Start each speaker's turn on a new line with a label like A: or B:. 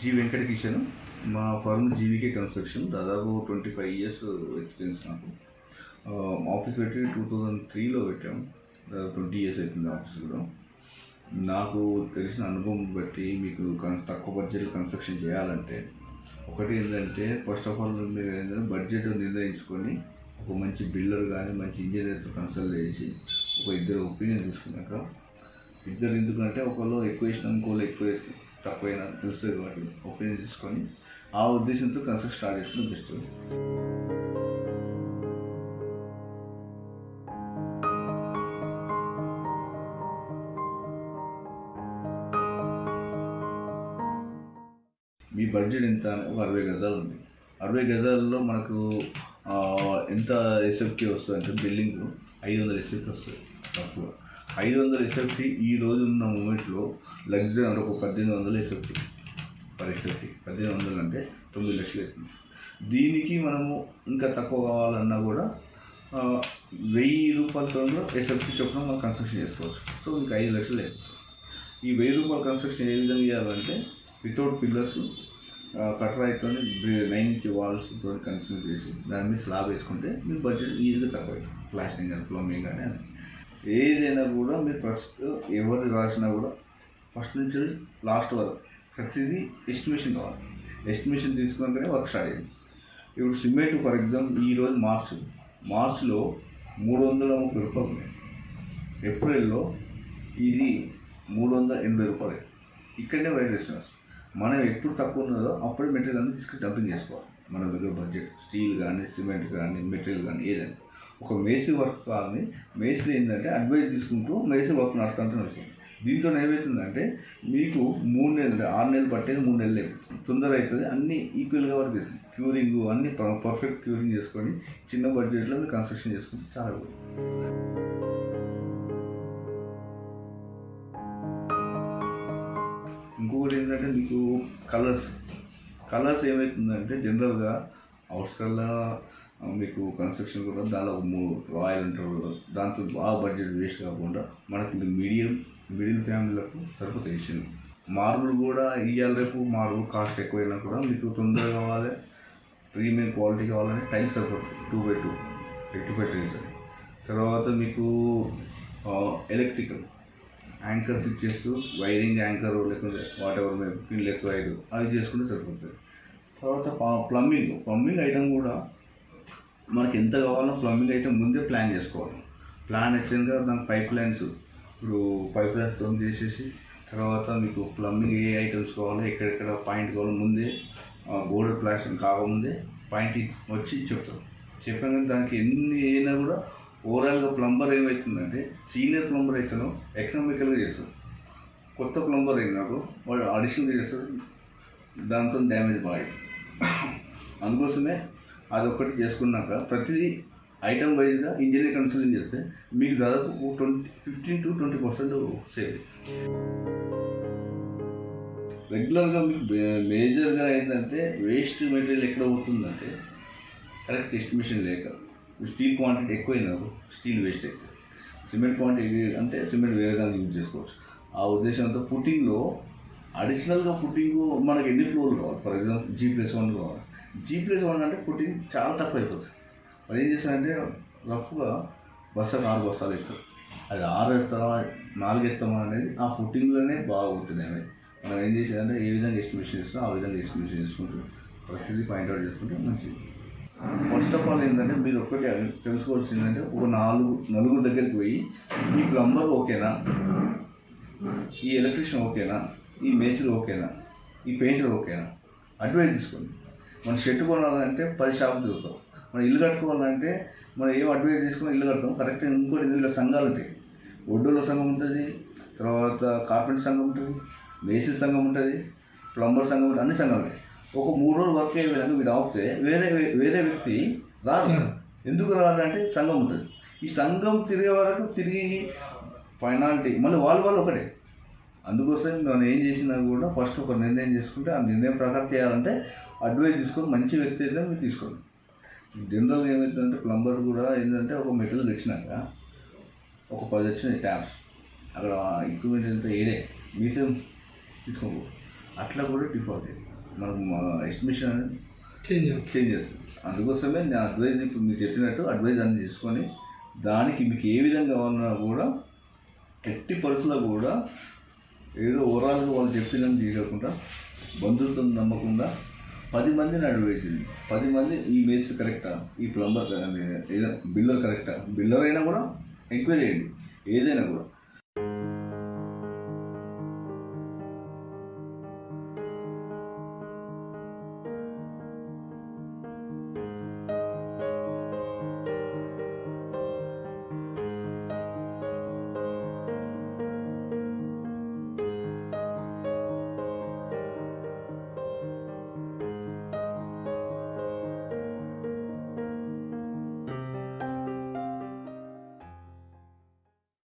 A: G Venkata Kishan మా firm GVK construction దాదాపు twenty five years experience నాకు. ఆఫీస్ పెట్టి టూ థౌజండ్ త్రీలో పెట్టాం. ట్వంటీ ఇయర్స్ అవుతుంది ఆఫీస్ కూడా. నాకు తెలిసిన అనుభవం బట్టి మీకు కన్స్ తక్కువ బడ్జెట్ కన్స్ట్రక్షన్ చేయాలంటే ఒకటి ఏంటంటే ఫస్ట్ ఆఫ్ ఆల్ మీరు ఏంటంటే బడ్జెట్ నిర్ణయించుకొని ఒక మంచి బిల్డర్ కానీ మంచి ఇంజనీర్తో కన్సల్ట్ చేసి ఒక ఇద్దరు ఒపీనియన్ తీసుకున్నాక ఇద్దరు ఎందుకంటే ఒకళ్ళు ఎక్కువ వేసిన ఇంకోళ్ళు ఎక్కువ వేసి తక్కువైనా తెలుస్తుంది కాబట్టి ఒపీనియన్ తీసుకొని ఆ ఉద్దేశంతో కన్స్ట్రక్ట్ స్టార్ట్ చేసుకుని బెస్ట్ మీ బడ్జెట్ ఎంత ఒక అరవై గజాలు ఉంది. అరవై గజాల్లో మనకు ఎంత ఎస్ఎఫ్టీ వస్తుంది అంటే బిల్డింగ్ ఐదు వందల ఎస్ఎఫ్టీ వస్తుంది తక్కువ. ఐదు వందల ఎస్ఎఫ్టీ ఈ రోజు ఉన్న మూమెంట్లో లగ్జరీ అంటే ఒక పద్దెనిమిది వందల ఎస్ఎఫ్టీ. Per SFT. పద్దెనిమిది వందలు అంటే తొమ్మిది లక్షలు అవుతుంది. దీనికి మనము ఇంకా తక్కువ కావాలన్నా కూడా వెయ్యి రూపాయలతో ఎస్ఎఫ్టీ చొప్పున మనం కన్స్ట్రక్షన్ చేసుకోవచ్చు. సో ఇంకా ఐదు లక్షలు అయిపోతుంది ఈ వెయ్యి రూపాయల కన్స్ట్రక్షన్ ఏ విధంగా చేయాలంటే వితౌట్ పిల్లర్స్ కట్రాయితో నైన్ ఇంచ్ వాల్స్ తోటి కన్స్ట్రక్ట్ చేసి దాని మీద స్లాబ్ వేసుకుంటే మీ బడ్జెట్ ఈజీగా తక్కువ అవుతుంది. ప్లాస్టింగ్ కానీ ప్లంబింగ్ కానీ అని ఏదైనా కూడా మీరు ఫస్ట్ ఎవరు రాసినా కూడా ఫస్ట్ నుంచి లాస్ట్ వరకు ప్రతిదీ ఎస్టిమేషన్ కావాలి. ఎస్టిమేషన్ తీసుకున్నాకనే వర్క్ స్టార్ట్ అయ్యింది. ఇప్పుడు సిమెంట్ ఫర్ ఎగ్జాంపుల్ ఈరోజు మార్చ్. మార్చ్లో మూడు వందల ముప్పై రూపాయలు ఉన్నాయి. ఏప్రిల్లో ఇది మూడు వందల ఎనభై రూపాయలు. ఇక్కడనే వైబ్రేషన్స్ మనం ఎప్పుడు తక్కువ ఉన్నదో అప్పుడే మెటీరియల్ అన్ని తీసుకుని డంపింగ్ చేసుకోవాలి. మన దగ్గర బడ్జెట్ స్టీల్ కానీ సిమెంట్ కానీ మెటీరియల్ కానీ ఏదైనా. ఒక మేస్త్రి వర్క్ కానీ మేస్త్రి ఏంటంటే అడ్వైస్ తీసుకుంటూ మేస్త్రి వర్క్ నడుస్తుంటే వస్తుంది దీంతో ఏమవుతుందంటే మీకు మూడు నెలలు ఆరు నెలలు పట్టేది మూడు నెలలు. తొందర అవుతుంది. అన్నీ ఈక్వల్గా వర్క్ చేస్తుంది. క్యూరింగ్ అన్నీ పర్ఫెక్ట్ క్యూరింగ్ చేసుకొని చిన్న బడ్జెట్లో మీరు కన్స్ట్రక్షన్ చేసుకుంటే చాలా బాగుంది ఇంకొకటి ఏంటంటే మీకు కలర్స్ కలర్స్ ఏమవుతుందంటే జనరల్గా అవుట్స్కల్లా మీకు కన్స్ట్రక్షన్ కూడా దానిలో ఒక మూడు రాయల్ అంటారు దాంతో బాగా బడ్జెట్ వేస్ట్ కాకుండా మనకి మీడియం మిడిల్ ఫ్యామిలీలకు సరిపోతాయి ఇచ్చింది మార్బుల్ కూడా ఇవాళ రేపు మార్బుల్ కాస్ట్ ఎక్కువైనా కూడా మీకు తొందరగా కావాలి ప్రీమియం క్వాలిటీ కావాలని టైల్స్ సరిపోతుంది two by two eighty five తర్వాత మీకు ఎలక్ట్రికల్ యాంకర్ యాంకర్స్ చేస్తూ వైరింగ్ యాంకర్ లేకుంటే వాట్ ఎవర్ మేము పిన్లెక్స్ వైర్ అది చేసుకుంటే సరిపోతుంది తర్వాత ప్లంబింగ్ ప్లంబింగ్ ఐటమ్ కూడా మనకి ఎంత కావాలో ప్లంబింగ్ ఐటమ్ ముందే ప్లాన్ చేసుకోవాలి. ప్లాన్ వచ్చినాక దానికి పైప్ లైన్స్ ఇప్పుడు పైప్ లైన్స్తో చేసేసి తర్వాత మీకు ప్లంబింగ్ ఏ ఐటమ్స్ కావాలో ఎక్కడెక్కడ పాయింట్ కావాలో ముందే ఆ, గోడ ప్లాస్టింగ్ కాకముందే పాయింట్ వచ్చి చెప్తాం. చెప్పాను కానీ దానికి ఎన్ని అయినా కూడా ఓవరాల్గా ప్లంబర్ ఏమవుతుందంటే సీనియర్ ప్లంబర్ అయితేనో ఎకనామికల్గా చేస్తాడు కొత్త ప్లంబర్ అయినాడు వాడు అడిషనల్గా చేస్తాడు దాంతో డ్యామేజ్ బాగా అందుకోసమే అదొకటి చేసుకున్నాక ప్రతిదీ ఐటమ్ వైజ్గా ఇంజనీర్ కన్సల్టింగ్ చేస్తే మీకు దాదాపు twenty fifteen to twenty percent save రెగ్యులర్గా మీకు మేజర్గా ఏంటంటే వేస్ట్ మెటీరియల్ ఎక్కడ పోతుందంటే కరెక్ట్ ఎస్టిమేషన్ లేక స్టీల్ క్వాంటిటీ ఎక్కువైనారు స్టీల్ వేస్ట్ ఎక్కువ. సిమెంట్ క్వాంటిటీ అంటే సిమెంట్ వేరే దానికి యూజ్ చేసుకోవచ్చు. ఆ ఉద్దేశంతో పుట్టింగ్లో అడిషనల్గా పుట్టింగ్ మనకి ఎన్ని ఫ్లోర్లు కావాలి? For example G plus one కావాలి. జీప్లో ప్లస్ అంటే పుట్టింగ్ చాలా తక్కువ అయిపోతుంది మరి ఏం చేస్తారంటే రఫ్గా బస్సు నాలుగు బస్తాలు ఇస్తారు అది ఆరు వేస్తామా నాలుగు వేస్తామా అనేది ఆ ఫుట్టింగ్లోనే బాగుతున్నాయి అనేది. మనం ఏం చేసేదంటే ఏ విధంగా ఎస్టిమేషన్ ఇస్తాం ఆ విధంగా ఎస్టిమేషన్ చేసుకుంటూ ప్రతిదీ పాయింట్అవుట్ చేసుకుంటే మంచిది. ఫస్ట్ ఆఫ్ ఆల్ ఏంటంటే మీరు ఒక్కటి తెలుసుకోవాల్సింది ఏంటంటే ఒక నాలుగు నలుగురు దగ్గరికి పోయి ఈ ప్లంబర్ ఓకేనా? ఈ ఎలక్ట్రీషియన్ ఓకేనా? ఈ మేస్త్రి ఓకేనా? ఈ పెయింటర్ ఓకేనా? అడ్వైజ్ తీసుకోండి. మన షెడ్ కొనాలంటే పది షాపులు తిరుగుతాం. మనం ఇల్లు కట్టుకోవాలంటే మనం ఏం అడ్వైస్ తీసుకుని ఇల్లు కడతాం. కరెక్ట్ ఇంకోటి ఇందులో సంఘాలు ఉంటాయి. ఒడ్డోళ్ళ సంఘం ఉంటుంది తర్వాత కార్పెంటర్ సంఘం ఉంటుంది మేస్త్రి సంఘం ఉంటుంది ప్లంబర్ సంఘం ఉంటుంది అన్ని సంఘాలు ఉంటాయి. ఒక మూడు రోజులు వర్క్ అయ్యే విధంగా మీరు ఆపితే వేరే వేరే వ్యక్తి రాదు ఎందుకు రాదంటే సంఘం ఉంటుంది. ఈ సంఘం తిరిగే వరకు తిరిగి ఫైనాలిటీ మళ్ళీ వాళ్ళు వాళ్ళు ఒకటే. అందుకోసం మనం ఏం చేసినా కూడా ఫస్ట్ ఒక నిర్ణయం చేసుకుంటే ఆ నిర్ణయం ప్రకారం చేయాలంటే అడ్వైస్ తీసుకొని మంచి వ్యక్తి అయితే మీరు తీసుకోండి. జనరల్గా ఏమవుతుందంటే ప్లంబర్ కూడా ఏంటంటే ఒక మెటీరియల్ తెచ్చినాక ఒక పది వచ్చినాయి ట్యాప్స్ అక్కడ ఎక్విప్మెంట్ ఎంత ఏడే మిగతా తీసుకోకూడదు అట్లా కూడా డిఫాల్ట్ అయింది మనకు ఎస్టిమేషన్ అనేది
B: చేంజ్
A: చేంజ్ అవుతుంది. అందుకోసమే నేను అడ్వైజ్ ఇప్పుడు మీరు చెప్పినట్టు అడ్వైజ్ అన్ని తీసుకొని దానికి మీకు ఏ విధంగా ఉన్నా కూడా ఎట్టి పరిస్థితుల్లో కూడా ఏదో ఓవరాల్గా వాళ్ళు చెప్పినని తీయకుండా బంధువులతో నమ్మకుండా పది మందిని అడ్వైజ్ చేయండి పది మంది ఈ మేస్త్రి కరెక్టా? ఈ ప్లంబర్ ఏదైనా బిల్లర్ కరెక్టా? బిల్లర్ అయినా కూడా ఎంక్వైరీ చేయండి. ఏదైనా కూడా.